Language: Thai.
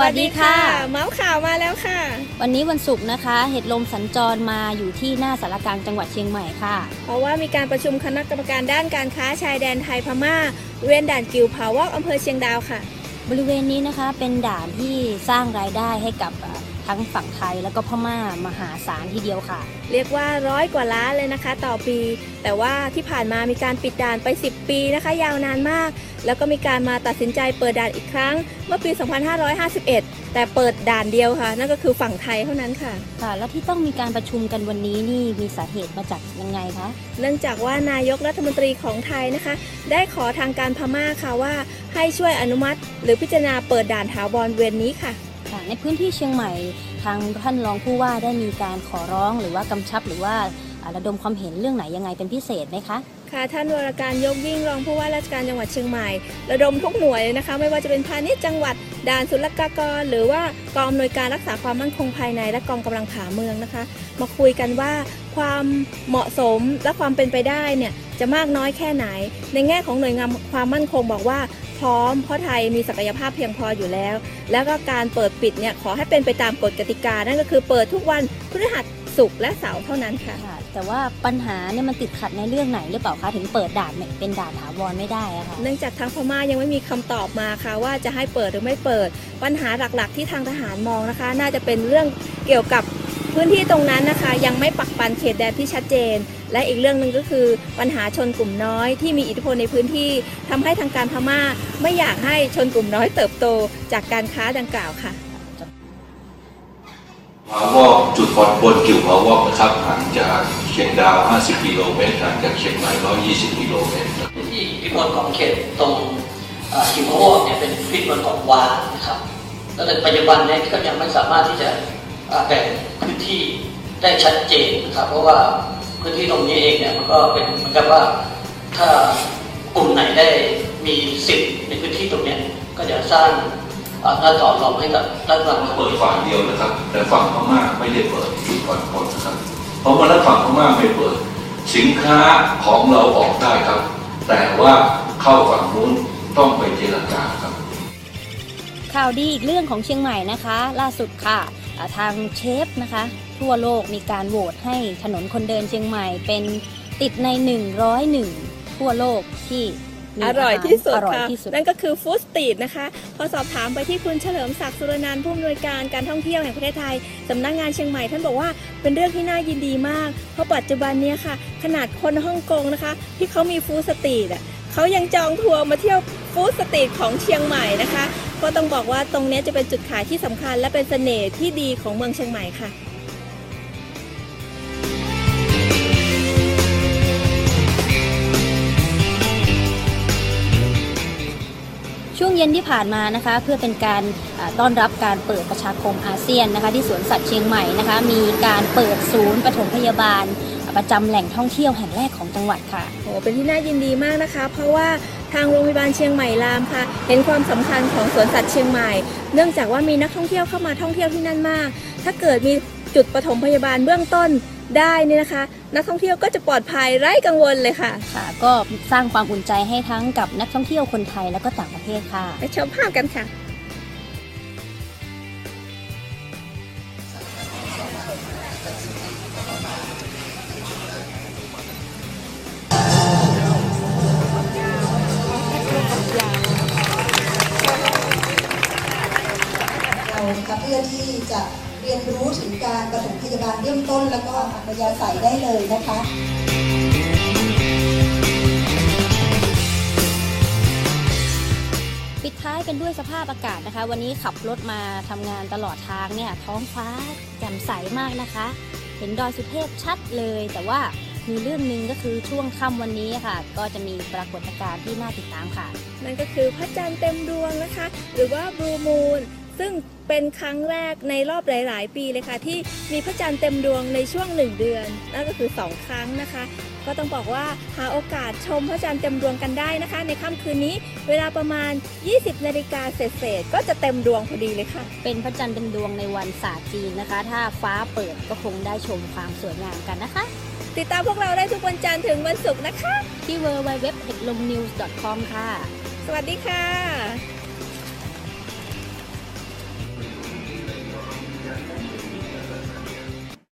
วัสดีค่ะเมาส์ข่าวมาแล้วค่ะ วันนี้วันศุกร์นะคะ เห็ดลมสัญจรมาอยู่ที่หน้าสารกลางจังหวัดเชียงใหม่ค่ะ เพราะว่ามีการประชุมคณะกรรมการด้านการค้าชายแดนไทยพม่าเวียนด่านกิวผาวอกอำเภอเชียงดาวค่ะ บริเวณนี้นะคะเป็นด่านที่สร้างรายได้ให้กับเอ่อ ทั้งฝั่งไทยแล้วก็พม่ามหาศาลทีเดียวค่ะ เรียกว่าร้อยกว่าล้านเลยนะคะ ต่อปี แต่ว่าที่ผ่านมามีการปิดด่านไป 10 ปีนะคะ ยาวนานมาก แล้วก็มีการมาตัดสินใจเปิดด่านอีกครั้ง เมื่อปี 2551 แต่เปิดด่านเดียวค่ะ นั่นก็คือฝั่งไทยเท่านั้นค่ะ ค่ะ แล้วที่ต้องมีการประชุมกันวันนี้นี่มีสาเหตุมาจากยังไงคะ เนื่องจากว่านายกรัฐมนตรีของไทยนะคะ ได้ขอทางการพม่าค่ะว่าให้ช่วยอนุมัติ หรือพิจารณาเปิดด่านถาวรเวียนนี้ค่ะ ค่ะในพื้นที่เชียงใหม่ ทางท่านรองผู้ว่าได้มีการขอร้องหรือว่ากำชับหรือว่าระดมความเห็นเรื่องไหนยังไงเป็นพิเศษไหมคะค่ะท่านวรการยกยิ่งรองผู้ว่าราชการจังหวัดเชียงใหม่ ระดมทุกหน่วยเลยนะคะ ไม่ว่าจะเป็นพาณิชย์จังหวัดด่านศุลกากร หรือว่ากองอำนวยการรักษาความมั่นคงภายใน และกองกำลังผาเมืองนะคะ มาคุยกันว่าความเหมาะสมและความเป็นไปได้เนี่ยจะมากน้อยแค่ไหน ในแง่ของหน่วยงานความมั่นคงบอกว่า พร้อม เพราะไทยมีศักยภาพเพียงพออยู่แล้ว แล้วก็การเปิดปิดเนี่ยขอให้เป็นไปตามกฎกติกา นั่นก็คือเปิดทุกวันพฤหัสศุกร์และเสาร์เท่านั้นค่ะ ค่ะแต่ว่าปัญหาเนี่ยมันติดขัดในเรื่องไหนหรือเปล่าคะถึงเปิดด่านเนี่ยเป็นด่านถาวรไม่ได้อะค่ะ เนื่องจากทางพม่ายังไม่มีคำตอบมาค่ะ ว่าจะให้เปิดหรือไม่เปิด ปัญหาหลักๆ ที่ทางทหารมองนะคะ น่าจะเป็นเรื่องเกี่ยวกับ พื้นที่ตรงนั้นนะคะยังไม่ปักปันเขตแดนที่ชัดเจน และอีกเรื่องหนึ่งก็คือปัญหาชนกลุ่มน้อยที่มีอิทธิพลในพื้นที่ทำให้ทางการพม่าไม่อยากให้ชนกลุ่มน้อยเติบโตจากการค้าดังกล่าวค่ะผาวอกจุดผ่อนปลนกิ่วผาวอกนะครับห่างจากเชียงดาว 50 กิโลเมตรห่างจากเชียงใหม่ 120 กิโลเมตรครับที่อิทธิพลของเขตตรงเอ่อคิวโฮกเนี่ยเป็นอิทธิพลของวานะครับแล้วในปัจจุบันเนี่ยก็ยังไม่สามารถที่จะเอ่อแบ่งพื้ นที่ได้ชัดเจนนะครับ เพราะว่าพื้นที่ตรงนี้เองเนี่ยมันก็เป็นเหมือนกับว่าถ้ากลุ่มไหนได้มีสิทธิ์ในพื้นที่ตรงเนี้ยก็จะสร้างเอ่อหน้าต่อรองให้กับรัฐบาลเปิดฝั่งเดียวนะครับ แต่ฝั่งพม่าไม่ได้เปิดจุดผ่อนปลนนะครับเพราะว่าถ้าฝั่งพม่าไม่เปิด สินค้าของเราออกได้ครับ แต่ว่าเข้าฝั่งนู้นต้องไปเจรจาครับข่าวดีอีกเรื่องของเชียงใหม่นะคะ ล่าสุดค่ะอ่า ทางเชฟนะคะ ทั่วโลกมีการโหวตให้ถนนคนเดินเชียงใหม่เป็นติดใน 101 ทั่วโลกที่มีอร่อยที่สุดอร่อยค่ะที่สุดนั่นก็คือฟู้ดสตรีทนะคะ พอสอบถามไปที่คุณเฉลิมศักดิ์สุรนันท์ผู้อำนวยการการท่องเที่ยวแห่งประเทศไทยสำนักงานเชียงใหม่ท่านบอกว่าเป็นเรื่องที่น่ายินดีมาก เพราะปัจจุบันเนี้ค่ะ ขนาดคนฮ่องกงนะคะ ที่เขามีฟู้ดสตรีทอะเขายังจองทัวร์มาเที่ยวฟู้ดสตรีทของเชียงใหม่นะคะ ก็ต้องบอกว่าตรงเนี้ยจะเป็นจุดขายที่สำคัญ และเป็นเสน่ห์ที่ดีของเมืองเชียงใหม่ค่ะช่วงเย็นที่ผ่านมานะคะเพื่อเป็นการอ่าต้อนรับการเปิดประชาคมอาเซียนนะคะที่สวนสัตว์เชียงใหม่นะคะมีการเปิดศูนย์ปฐมพยาบาล ประจำแหล่งท่องเที่ยวแห่งแรกของจังหวัดค่ะโอ้เป็นที่น่ายินดีมากนะคะ เพราะว่า ทางโรงพยาบาลเชียงใหม่รามค่ะ เห็นความสำคัญของสวนสัตว์เชียงใหม่ เนื่องจากว่ามีนักท่องเที่ยวเข้ามาท่องเที่ยวที่นั่นมาก ถ้าเกิดมีจุดปฐมพยาบาลเบื้องต้นได้เนี่ยนะคะ นักท่องเที่ยวก็จะปลอดภัยไร้กังวลเลยค่ะค่ะ ก็สร้างความอุ่นใจให้ทั้งกับนักท่องเที่ยวคนไทยแล้วก็ต่างประเทศค่ะไปชมภาพกันค่ะ เรานะคะเพื่อที่จะเรียนรู้ถึงการปฐมพยาบาลเบื้องต้น แล้วก็อัธยาศัยได้เลยนะคะปิดท้ายกันด้วยสภาพอากาศนะคะ วันนี้ขับรถมาทำงานตลอดทางเนี่ยท้องฟ้าแจ่มใสมากนะคะ เห็นดอยสุเทพชัดเลย แต่ว่า มีเรื่องหนึ่งก็คือช่วงค่ำวันนี้ค่ะ ก็จะมีปรากฏการณ์ที่น่าติดตามค่ะ นั่นก็คือพระจันทร์เต็มดวงนะคะ หรือว่า Blue Moon ซึ่งเป็นครั้งแรกในรอบหลาย ๆ ปีเลยค่ะ ที่มีพระจันทร์เต็มดวงในช่วง 1 เดือน นั่นก็คือ 2 ครั้งนะคะ ก็ต้องบอกว่าหาโอกาสชมพระจันทร์เต็มดวงกันได้นะคะ ในค่ำคืนนี้เวลาประมาณ 20นาฬิกาเศษๆก็จะเต็มดวงพอดีเลยค่ะ เป็นพระจันทร์เต็มดวงในวันศาสตร์จีนนะคะ ถ้าฟ้าเปิดก็คงได้ชมความสวยงามกันนะคะ ติดตามพวกเราได้ทุกวันจันทร์ถึงวันศุกร์นะคะ ที่ w w w h e d l o m n e w s c o m ค่ะ สวัสดีค่ะ